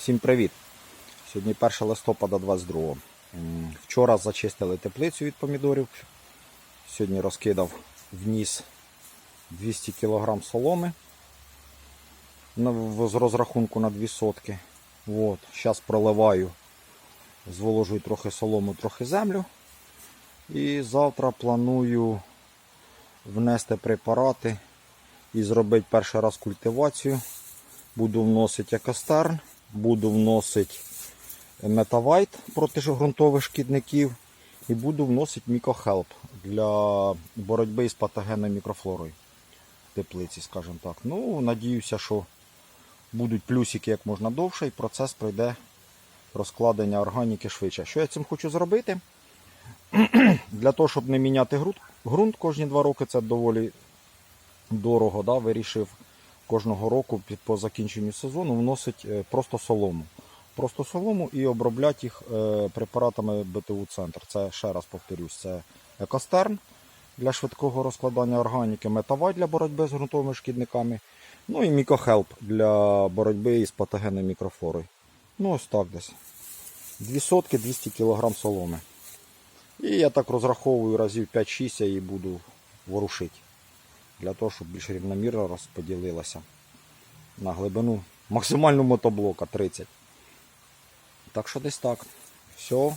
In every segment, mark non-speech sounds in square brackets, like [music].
Всім привіт! Сьогодні 1 листопада 22. М, Вчора зачистили теплицю від помідорів. Сьогодні розкидав вніс 200 кг соломи з розрахунку на 2 сотки. От. Зараз проливаю, зволожую трохи солому, трохи землю. І завтра планую внести препарати і зробити перший раз культивацію. Буду вносити екостерн, буду вносити метавайт проти ґрунтових шкідників і буду вносити мікохелп для боротьби з патогенною мікрофлорою теплиці, скажімо так. Ну, надіюся, що будуть плюсики як можна довше і процес пройде розкладення органіки швидше. Що я цим хочу зробити? [clears throat] Для того, щоб не міняти ґрунт, кожні два роки, це доволі дорого, да, вирішив кожного року по закінченню сезону вносить е, просто солому. Просто солому і обробляти їх е, препаратами БТУ Центр. Це ще раз повторюсь, це екостерн для швидкого розкладання органіки, метавай для боротьби з ґрунтовими шкідниками, ну і мікохелп для боротьби із патогенною мікрофлорою. Ну ось так десь. 2 сотки 200 кг соломи. І я так розраховую разів 5-6 я її буду ворушити для того, щоб більш рівномірно розподілилася на глибину максимальну мотоблока 30. Так що десь так. Все.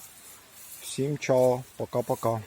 Всім чао. Пока-пока.